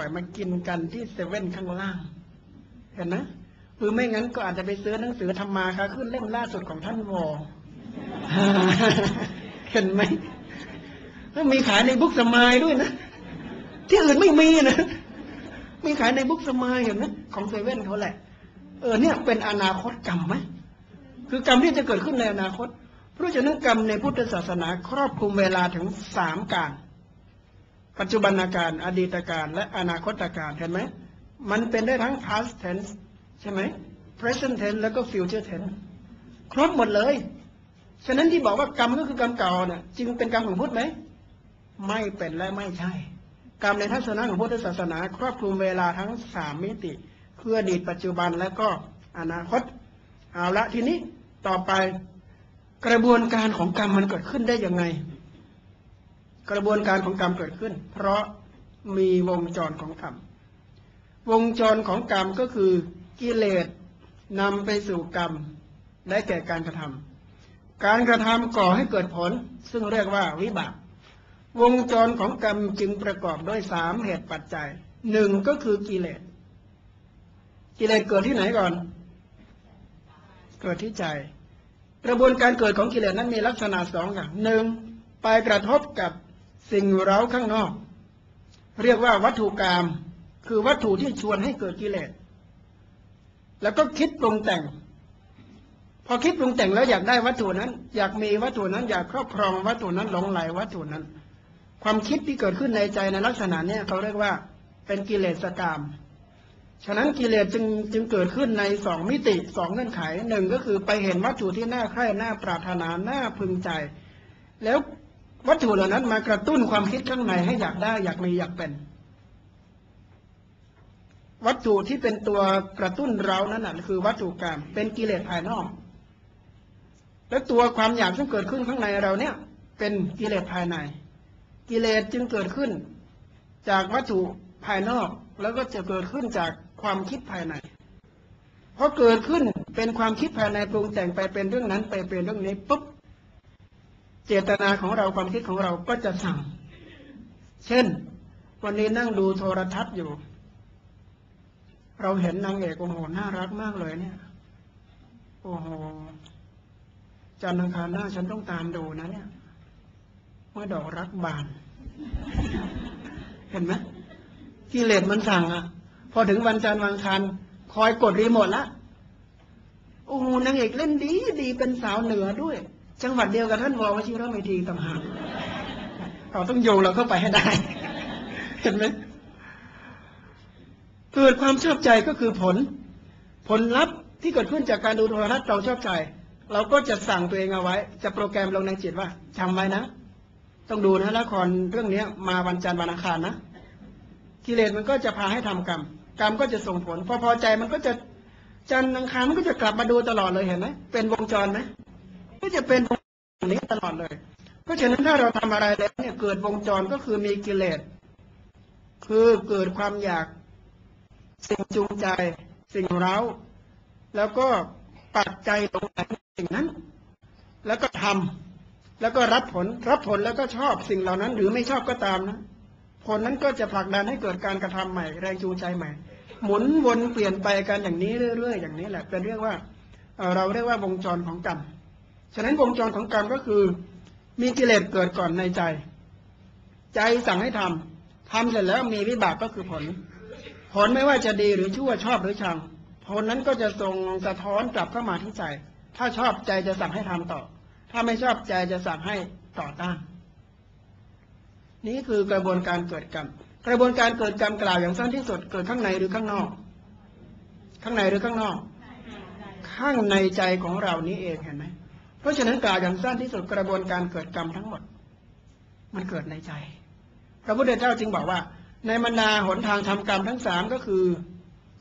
ร่อยมากินกันที่เซเว่นข้างล่าง เห็นไหมหรือไม่งั้นก็อาจจะไปซื้อหนังสือธรรมาค่ะขึ้นเล่มล่าสุดของท่านวอเห็นไหมแล้วมีขายในบุ๊กสมายด้วยนะที่อื่นไม่มีนะมีขายในบุ๊กสมายเห็นไหมของเซเว่นเขาแหละ เออเนี่ยเป็นอนาคตกรรมไหมคือกรรมที่จะเกิดขึ้นในอนาคต เพราะฉะนั้นกรรมในพุทธศาสนาครอบคลุมเวลาถึงสามการ ปัจจุบันการ อดีตการ และอนาคตการเห็นไหม มันเป็นได้ทั้ง past tense ใช่ไหม present tense แล้วก็ future tense ครบหมดเลย ฉะนั้นที่บอกว่ากรรมก็คือกรรมเก่าเนี่ยจึงเป็นกรรมของพุทธไหม ไม่เป็นและไม่ใช่ กรรมในทัศนะของพุทธศาสนา ครอบคลุมเวลาทั้งสามมิติคืออดีตปัจจุบันและก็อนาคต เอาละทีนี้ต่อไปกระบวนการของกรรมมันเกิดขึ้นได้ยังไง กระบวนการของกรรมเกิดขึ้น เพราะมีวงจรของกรรม วงจรของกรรมก็คือกิเลสนำไปสู่กรรมได้แก่การกระทำการกระทำก่อให้เกิดผล ซึ่งเรียกว่าวิบาก วงจรของกรรมจึงประกอบด้วยสามเหตุปัจจัยหนึ่งก็คือกิเลส กิเลสเกิดที่ไหนก่อน เกิดที่ใจ กระบวนการเกิดของกิเลสนั้นมีลักษณะสองอย่างหนึ่งไปกระทบกับ สิ่งเร้าข้างนอก เรียกว่าวัตถุกรรมคือวัตถุที่ชวนให้เกิดกิเลส แล้วก็คิดปรุงแต่ง พอคิดปรุงแต่งแล้วอยากได้วัตถุนั้น อยากมีวัตถุนั้น อยากครอบครองวัตถุนั้นหลงไหลวัตถุนั้น ความคิดที่เกิดขึ้นในใจในลักษณะเนี้ยเขาเรียกว่าเป็นกิเลสกรรมฉะนั้นกิเลสจึงจึงเกิดขึ้นในสองมิติสองเงื่อนไขหนึ่งก็คือไปเห็นวัตถุที่น่าใคร่น่าปรารถนาน่าพึงใจ แล้ว วัตถุเหล่านั้นมากระตุ้นความคิดข้างในให้อยากได้อยากมีอยากเป็น วัตถุที่เป็นตัวกระตุ้นเรานั้นนะคือวัตถุกรรมเป็นกิเลสภายนอก แล้วตัวความอยากที่เกิดขึ้นข้างในเราเนี่ย เป็นกิเลสภายใน กิเลสจึงเกิดขึ้น จากวัตถุภายนอกแล้วก็จะเกิดขึ้นจากความคิดภายในพอเกิดขึ้นเป็นความคิดภายในปรุงแต่งไปเป็นเรื่องนั้นไปเป็นเรื่องนี้ปุ๊บ เจตนาของเราความคิดของเราก็จะสั่ง เช่น วันนี้นั่งดูโทรทัศน์อยู่ เราเห็นนางเอกโอ้โหน่ารักมากเลยเนี่ย โอ้โหจันทร์อังคารหน้าฉันต้องตามดูนะเนี่ย เมื่อดอกรักบาน เห็นไหมกิเลสมันสั่งอะ พอถึงวันจันทร์วันอังคารคอยกดรีโมทละโอ้โหนางเอกเล่นดีดีเป็นสาวเหนือด้วย จังหวัดเดียวกับท่านววชิระเมธีต่างหากเราต้องโยงเราเข้าไปให้ได้ เห็นไหมเกิดความชอบใจก็คือผล ผลลัพธ์ที่เกิดขึ้นจากการดูโทรทัศน์เราชอบใจ เราก็จะสั่งตัวเองเอาไว้ จะโปรแกรมลงในจิตว่าจำไว้นะ ต้องดูนะละครเรื่องนี้มาวันจันทร์วันอังคารนะกิเลสมันก็จะพาให้ทำกรรมกรรมก็จะส่งผล พอพอใจมันก็จะจันทร์อังคารมันก็จะกลับมาดูตลอดเลยเห็นไหมเป็นวงจรไหม ก็จะเป็นวงจรนี้ตลอดเลย เพราะฉะนั้นถ้าเราทำอะไรแล้วเนี่ยเกิดวงจรก็คือมีกิเลส คือเกิดความอยาก สิ่งจูงใจ สิ่งเร้า แล้วก็ปักใจลงในสิ่งนั้น แล้วก็ทำแล้วก็รับผล รับผลแล้วก็ชอบสิ่งเหล่านั้น หรือไม่ชอบก็ตามนะผลนั้นก็จะผลักดันให้เกิดการกระทำใหม่ แรงจูงใจใหม่ หมุนวนเปลี่ยนไปกันอย่างนี้เรื่อย ๆ อย่างนี้แหละ เป็นเรียกว่าเราเรียกว่าวงจรของกรรม ฉะนั้นวงจรของกรรมก็คือ มีกิเลสเกิดก่อนในใจ ใจสั่งให้ทำทำเสร็จแล้วมีวิบากก็คือผล ผลไม่ว่าจะดีหรือชั่วชอบหรือชัง ผลนั้นก็จะส่งสะท้อนกลับเข้ามาที่ใจ ถ้าชอบใจจะสั่งให้ทำต่อ ถ้าไม่ชอบใจจะสั่งให้ต่อต้าน นี่คือกระบวนการเกิดกรรม กระบวนการเกิดกรรมกล่าวอย่างสั้นที่สุดเกิดข้างในหรือข้างนอก ข้างในหรือข้างนอก ข้างในใจของเรานี้เองเห็นไหม เพราะฉะนั้นกล่าวอย่างสั้นที่สุดกระบวนการเกิดกรรมทั้งหมด มันเกิดในใจ พระพุทธเจ้าจึงบอกว่า ในบรรดาหนทางทำกรรมทั้งสามก็คือ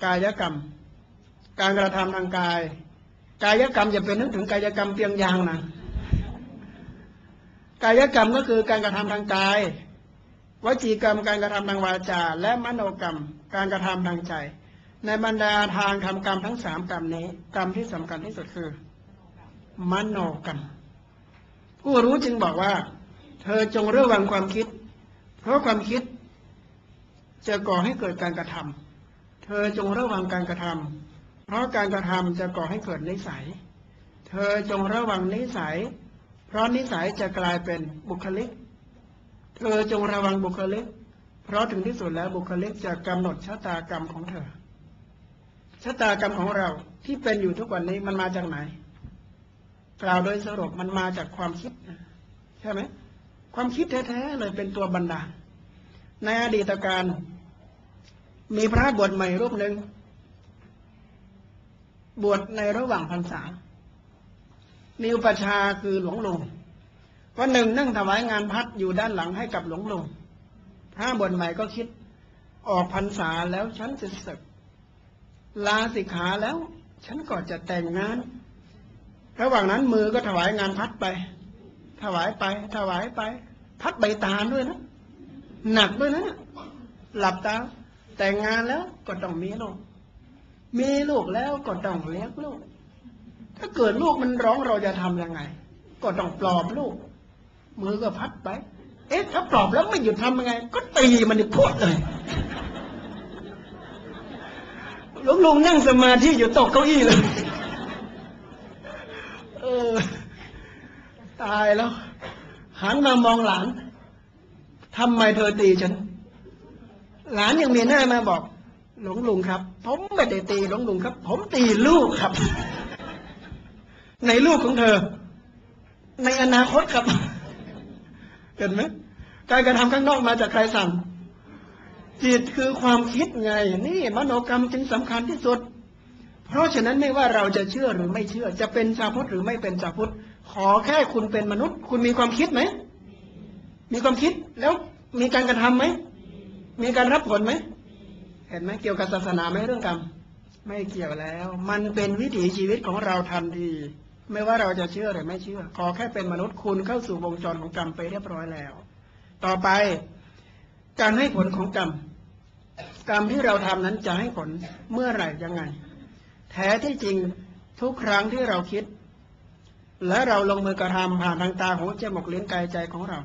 กายกรรม การกระทำทางกาย กายกรรมจะเป็นนึกถึงกายกรรมเพียงยางนะกายกรรมก็คือการกระทำทางกายวจีกรรมการกระทำทางวาจา และมโนกรรม การกระทำทางใจ ในบรรดาทางทำกรรมทั้งสามกรรมนี้ กรรมที่สำคัญที่สุดคือ มโนกรรม ผู้รู้จึงบอกว่า เธอจงระวังความคิด เพราะความคิด จะก่อให้เกิดการกระทำเธอจงระวังการกระทำเพราะการกระทำจะก่อให้เกิดนิสัย เธอจงระวังนิสัย เพราะนิสัยจะกลายเป็นบุคลิก เธอจงระวังบุคลิก เพราะถึงที่สุดแล้วบุคลิกจะกำหนดชะตากรรมของเธอชะตากรรมของเราที่เป็นอยู่ทุกวันนี้มันมาจากไหน กล่าวโดยสรุปมันมาจากความคิดใช่ไหมความคิดแท้ๆเลยเป็นตัวบันดาลในอดีตการมีพระบวชใหม่รูปหนึ่งบวชในระหว่างพรรษา มีอุปชาคือหลวงลุงวันหนึ่งนั่งถวายงานพัดอยู่ด้านหลังให้กับหลวงลุงพระบวชใหม่ก็คิดออกพรรษาแล้วฉันจะศึก ลาสิกขาแล้ว ฉันก็จะแต่งงาน ระหว่างนั้นมือก็ถวายงานพัดไป ถวายไป ถวายไป พัดใบตาด้วยนะ หนักด้วยนะ หลับตา แต่งงานแล้วก็ต้องมีลูก มีลูกแล้วก็ต้องเลี้ยงลูก ถ้าเกิดลูกมันร้องเราจะทำยังไง ก็ต้องปลอบลูก มือก็พัดไป เอ๊ะ ถ้าปลอบแล้วไม่หยุดทำยังไง ก็ตีมันนี่พูดเลยหลวงลุงนั่งสมาธิอยู่ตกเก้าอี้เลย เออ ตายแล้ว หั นมามองหลานทำไมเธอตีฉัน หลานยังมีหน้ามาบอก หลวงลุงครับ ผมไม่ได้ตีหลวงลุงครับ ผมตีลูกครับ ในลูกของเธอ ในอนาคตครับ เห็นไหมการกระทำข้างนอกมาจากใครสั่ง จิตคือความคิดไง นี่มโนกรรมจึงสำคัญที่สุด เพราะฉะนั้นไม่ว่าเราจะเชื่อหรือไม่เชื่อ จะเป็นชาวพุทธหรือไม่เป็นชาวพุทธขอแค่คุณเป็นมนุษย์ คุณมีความคิดไหม มีความคิดแล้วมีการกระทำไหม มีการรับผลไหม เห็นไหมเกี่ยวกับศาสนาไหมเรื่องกรรม ไม่เกี่ยวแล้ว มันเป็นวิถีชีวิตของเราทันที ไม่ว่าเราจะเชื่อหรือไม่เชื่อ ขอแค่เป็นมนุษย์คุณเข้าสู่วงจรของกรรมไปเรียบร้อยแล้ว ต่อไป การให้ผลของกรรม กรรมที่เราทำนั้นจะให้ผลเมื่อไหร่ยังไง แท้ที่จริงทุกครั้งที่เราคิด และเราลงมือกระทำผ่านทางตาหูจมูกลิ้นกายใจของเรา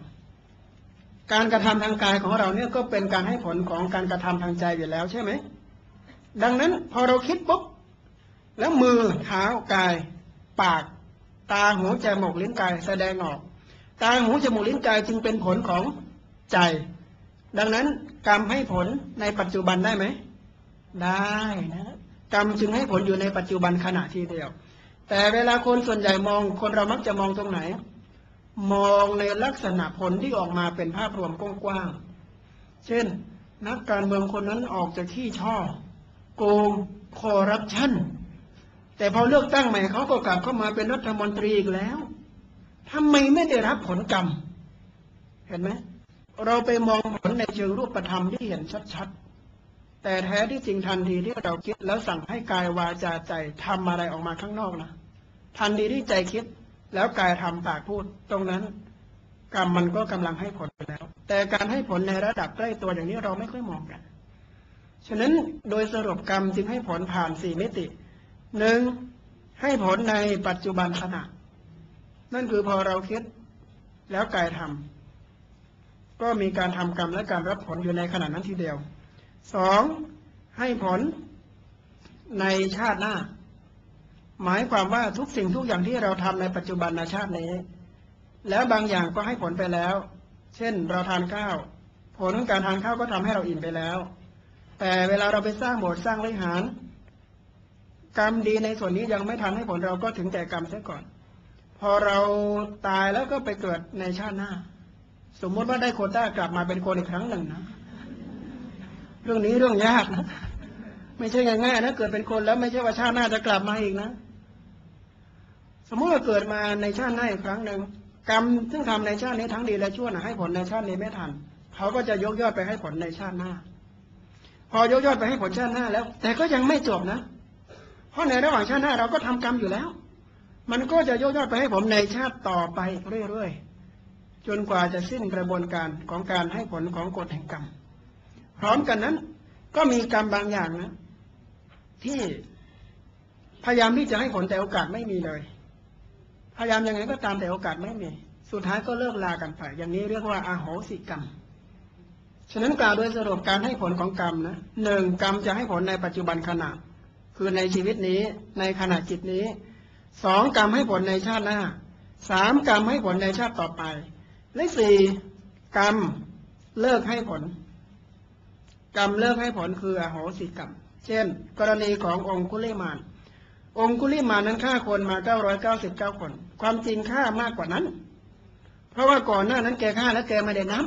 การกระทำทางกายของเราเนี่ยก็เป็นการให้ผลของการกระทำทางใจอยู่แล้วใช่ไหม ดังนั้นพอเราคิดปุ๊บแล้วมือเท้ากาย ปาก ตาหูจมูกลิ้นกายแสดงออก ตาหูจมูกลิ้นกายจึงเป็นผลของใจ ดังนั้นกรรมให้ผลในปัจจุบันได้ไหม ได้นะกรรมจึงให้ผลอยู่ในปัจจุบันขณะทีเดียว แต่เวลาคนส่วนใหญ่มองคนเรามักจะมองตรงไหน มองในลักษณะผลที่ออกมาเป็นภาพรวมกว้างๆ เช่น นักการเมืองคนนั้นออกจากที่ช่อ โกงคอร์รัปชันแต่พอเลือกตั้งใหม่เขาก็กลับเข้ามาเป็นรัฐมนตรีอีกแล้วทำไมไม่ได้รับผลกรรม เห็นไหม เราไปมองผลในเชิงรูปธรรมที่เห็นชัดๆ แต่แท้ที่จริงทันทีที่เราคิดแล้วสั่งให้กายวาจาใจทำอะไรออกมาข้างนอกนะ ทันทีที่ใจคิด แล้วกายทำปากพูดตรงนั้น กรรมมันก็กำลังให้ผลแล้ว แต่การให้ผลในระดับใกล้ตัวอย่างนี้เราไม่ค่อยมองกัน ฉะนั้นโดยสรุปกรรมจึงให้ผลผ่านสี่มิติหนึ่งให้ผลในปัจจุบันขณะ นั่นคือพอเราคิดแล้วกายทำก็มีการทำกรรมและการรับผลอยู่ในขณะนั้นทีเดียวสองให้ผลในชาติหน้า หมายความว่าทุกสิ่งทุกอย่างที่เราทำในปัจจุบันในชาตินี้ แล้วบางอย่างก็ให้ผลไปแล้ว เช่น เราทานข้าว ผลของการทานข้าวก็ทำให้เราอิ่มไปแล้ว แต่เวลาเราไปสร้างโบสถ์สร้างวิหาร กรรมดีในส่วนนี้ยังไม่ทันให้ผลเราก็ถึงแก่กรรมเสียก่อน พอเราตายแล้วก็ไปเกิดในชาติหน้า สมมติว่าได้โคต้ากลับมาเป็นคนอีกครั้งหนึ่งนะ เรื่องนี้เรื่องยากนะ ไม่ใช่ง่ายๆนะเกิดเป็นคนแล้วไม่ใช่ว่าชาติหน้าจะกลับมาอีกนะ สมมติว่าเกิดมาในชาติหน้าอีกครั้งหนึ่งกรรมซึ่งทำในชาตินี้ทั้งดีและชั่วนะให้ผลในชาตินี้ไม่ทันเขาก็จะยกยอดไปให้ผลในชาติหน้า พอยกยอดไปให้ผลชาติหน้าแล้ว แต่ก็ยังไม่จบนะ เพราะในระหว่างชาติหน้าเราก็ทำกรรมอยู่แล้ว มันก็จะยกยอดไปให้ผมในชาติต่อไปเรื่อยๆจนกว่าจะสิ้นกระบวนการของการให้ผลของกฎแห่งกรรมพร้อมกันนั้น ก็มีกรรมบางอย่างนะ ที่พยายามที่จะให้ผลแต่โอกาสไม่มีเลย พยายามยังไงก็ตามแต่โอกาสไม่มี สุดท้ายก็เลิกลากันไป อย่างนี้เรียกว่าอาโหสิกรรม ฉะนั้นกล่าวโดยสรุปการให้ผลของกรรมนะหนึ่งกรรมจะให้ผลในปัจจุบันขณะ คือในชีวิตนี้ในขณะจิตนี้สองกรรมให้ผลในชาติหน้าสามกรรมให้ผลในชาติต่อไป และสี่กรรมเลิกให้ผล กรรมเลิกให้ผลคืออโหสิกรรม เช่น กรณีขององคุลิมาน องคุลิมานนั้นฆ่าคนมาเก้ารอยาสิบเก้าคน ความจริงฆ่ามากกว่านั้น เพราะว่าก่อนหน้านั้นแกฆ่าแล้วแกไม่ได้นับ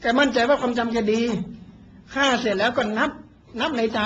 แกมั่นใจว่าความจำแกดีฆ่าเสร็จแล้วก็นับ นับในใจ